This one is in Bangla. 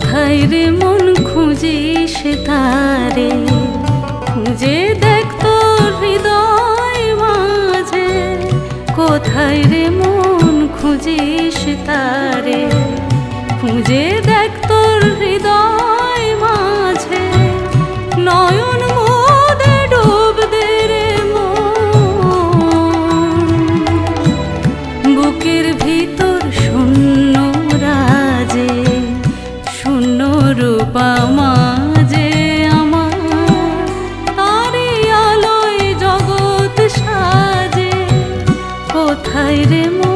কোথায় রে মন খুঁজে সে তারে? যে দেখ হৃদয় মাঝে। কোথায় রে মন খুঁজে সে তারে? খুঁজে দেখ হৃদয় মাঝে। নয়ন মোদে ডুব দে রে মন। বুকের ভিতর শূন্য বাবা যে সাজে। রে